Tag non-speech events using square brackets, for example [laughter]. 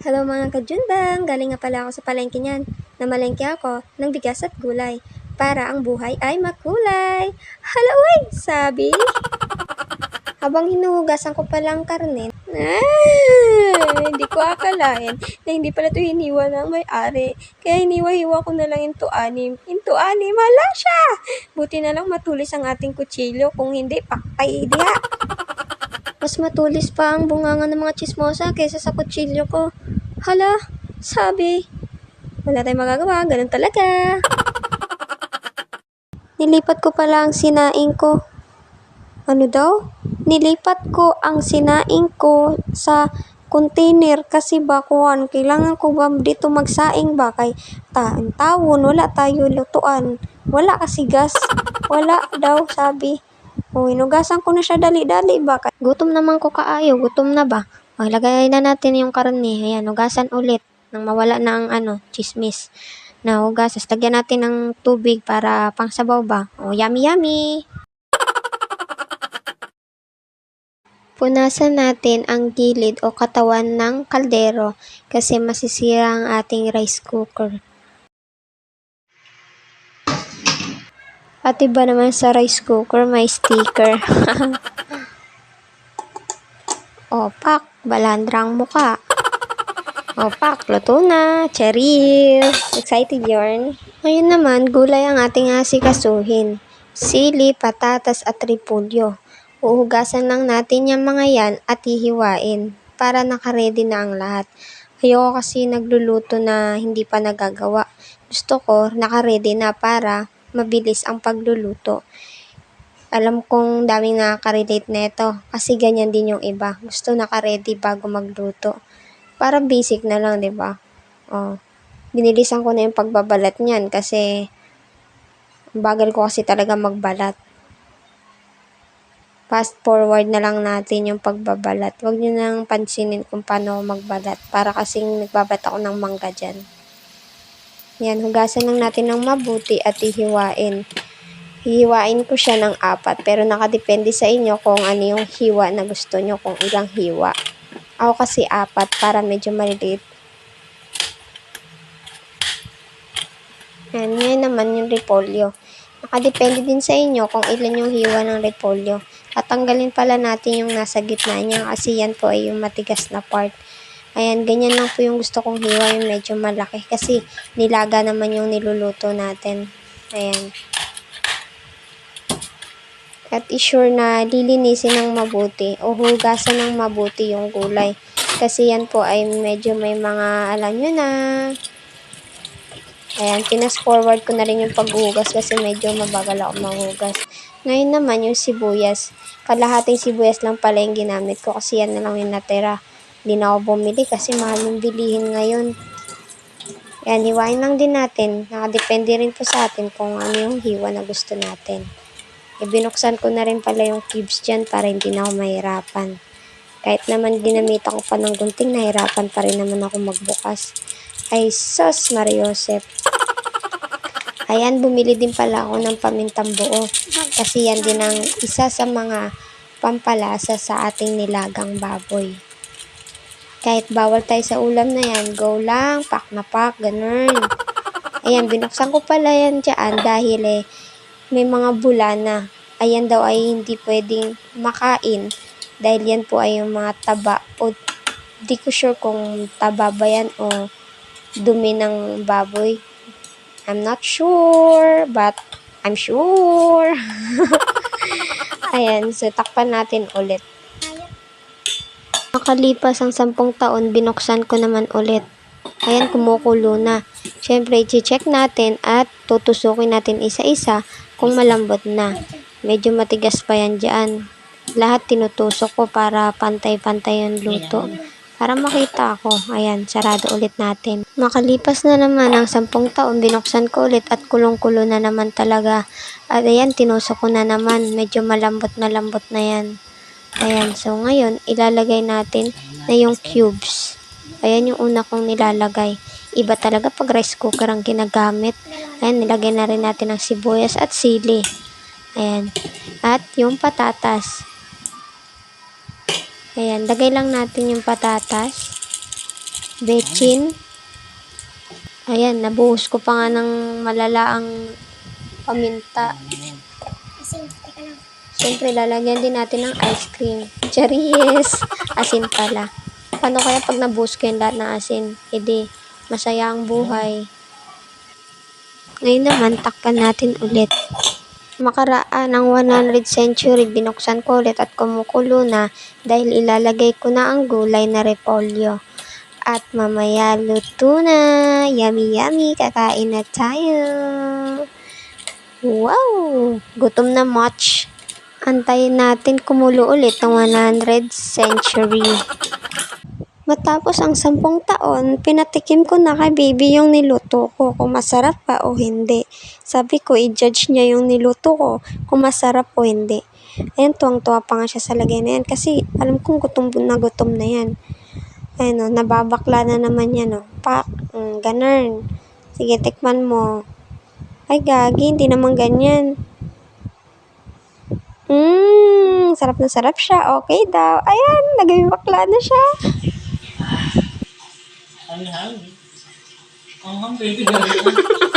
Hello mga kajunbang! Galing nga pala ako sa palengke niyan. Namalengke ako ng bigas at gulay para ang buhay ay makulay. Hala uy! Sabi. Habang hinuhugasan ko palang karne, ah, hindi ko akalain na hindi pala ito hiniwa ng may-ari. Kaya hiniwa-hiwa ko na lang into anim. Into anim, hala siya! Buti na lang matulis ang ating kutsilyo. Kung hindi, paktay diha. Mas matulis pa ang bunganga ng mga chismosa kaysa sa kutsilyo ko. Hala, sabi. Wala tayong magagawa, ganun talaga. [laughs] Nilipat ko pala ang sinaing ko. Ano daw? Nilipat ko ang sinaing ko sa container kasi bakuan. Kailangan ko ba dito magsaing ba kay ta tawon, wala tayo lutuan. Wala kasi gas. Wala daw, sabi. O, hinugasan ko na siya dali-dali ba? Gutom naman ko kaayo, gutom na ba? Maglagay na natin yung karne. Ayan, hugasan ulit. Nang mawala na ang ano, chismis. Na hugasas. Lagyan natin ng tubig para pangsabaw ba? O, yummy yummy! [laughs] Punasan natin ang gilid o katawan ng kaldero kasi masisira ang ating rice cooker. At iba naman sa rice cooker, may sticker. [laughs] Opak, balandrang muka. Opak, luto na. Cheryl. Excited yarn. Ngayon naman, gulay ang ating asikasuhin. Sili, patatas at repolyo. Uhugasan lang natin yung mga yan at hihiwain para nakaredy na ang lahat. Ayoko kasi nagluluto na hindi pa nagagawa. Gusto ko nakaredy na para mabilis ang pagluluto. Alam kong daming nakaka-relate na ito kasi ganyan din yung iba. Gusto naka-ready bago magluto. Parang basic na lang, di ba? Oh. Binilisan ko na yung pagbabalat niyan kasi bagal ko kasi talaga magbalat. Fast forward na lang natin yung pagbabalat. Huwag nyo nang pansinin kung paano magbalat para kasing nagbabat ako ng mangga dyan. Yan, hugasan lang natin ng mabuti at ihiwain. Hihiwain ko siya ng apat, pero nakadepende sa inyo kung ano yung hiwa na gusto nyo, kung ilang hiwa. Ako kasi apat para medyo maliliit. Yan, ngayon naman yung repolyo. Nakadepende din sa inyo kung ilan yung hiwa ng repolyo. Tatanggalin pala natin yung nasa gitna niya kasi yan po ay yung matigas na part. Ayan, ganyan lang po yung gusto kong hiwa, yung medyo malaki. Kasi nilaga naman yung niluluto natin. Ayan. At isure na lilinisin ng mabuti o hugasan ng mabuti yung gulay. Kasi yan po ay medyo may mga, alam nyo na, Ayan, pinas forward ko na rin yung paghugas kasi medyo mabagal ako maghugas. Ngayon naman yung sibuyas. Kalahating sibuyas lang pala yung ginamit ko kasi yan na lang yung natira. Hindi na ako bumili kasi mahal yung bilihin ngayon. Ayan, hiwain lang din natin. Nakadepende rin po sa atin kung ano yung hiwa na gusto natin. E, binuksan ko na rin pala yung cubes dyan para hindi na ako mahirapan. Kahit naman ginamitan ko pa ng gunting, nahirapan pa rin naman ako magbukas. Ay, sus, Mariosep. Ayan, bumili din pala ako ng pamintang buo. Kasi yan din ang isa sa mga pampalasa sa ating nilagang baboy. Kahit bawal tayo sa ulam na yan, go lang, pak na pak, ganun. Ayan, binuksan ko pala yan dyan dahil eh, may mga bula na. Ayan daw ay hindi pwedeng makain dahil yan po ay yung mga taba o di ko sure kung taba ba yan o dumi ng baboy. I'm not sure, but I'm sure. [laughs] Ayan, so takpan natin ulit. Makalipas ang sampung taon, binuksan ko naman ulit. Ayan, kumukulo na. Siyempre, i-check natin at tutusukin natin isa-isa kung malambot na. Medyo matigas pa yan dyan. Lahat tinutusok ko para pantay-pantay yung luto. Para makita ako. Ayan, sarado ulit natin. Makalipas na naman ang sampung taon, binuksan ko ulit at kulong-kulo na naman talaga. At ayan, tinusok ko na naman. Medyo malambot na lambot na yan. Ayan, so ngayon, ilalagay natin na yung cubes. Ayan yung una kong nilalagay. Iba talaga pag rice cooker ang ginagamit. Ayan, nilagay na rin natin ang sibuyas at sili. Ayan. At yung patatas. Ayan, lagay lang natin yung patatas. Bechin. Ayan, nabuhos ko pa nga ng malalaang paminta. Siyempre, lalagyan din natin ng ice cream. Charis! Asin pala. Paano kaya pag nabuhos ko yung lahat ng asin? Edi, masaya ang buhay. Ngayon naman, takpan natin ulit. Makaraan ng 100 century, binuksan ko ulit at kumukulo na dahil ilalagay ko na ang gulay na repolyo. At mamaya luto na. Yummy, yummy. Kakain na tayo. Wow! Gutom na much. Antayin natin kumulo ulit ng 100 century. Matapos ang sampung taon, pinatikim ko na kay baby yung niluto ko kung masarap pa o hindi. Sabi ko, i-judge niya yung niluto ko kung masarap o hindi. Ayun, tuwang-tuwa pa nga siya sa lagay na yan kasi alam kong gutom na gutom na yan. Ayun o, nababakla na naman yan o. Pak, mm, ganun. Sige, tikman mo. Ay, gagi, hindi naman ganyan. Sarap na sarap siya. Okay daw. Ayan, nagawin bakla na siya. Ang hangin. Ang hangin, baby.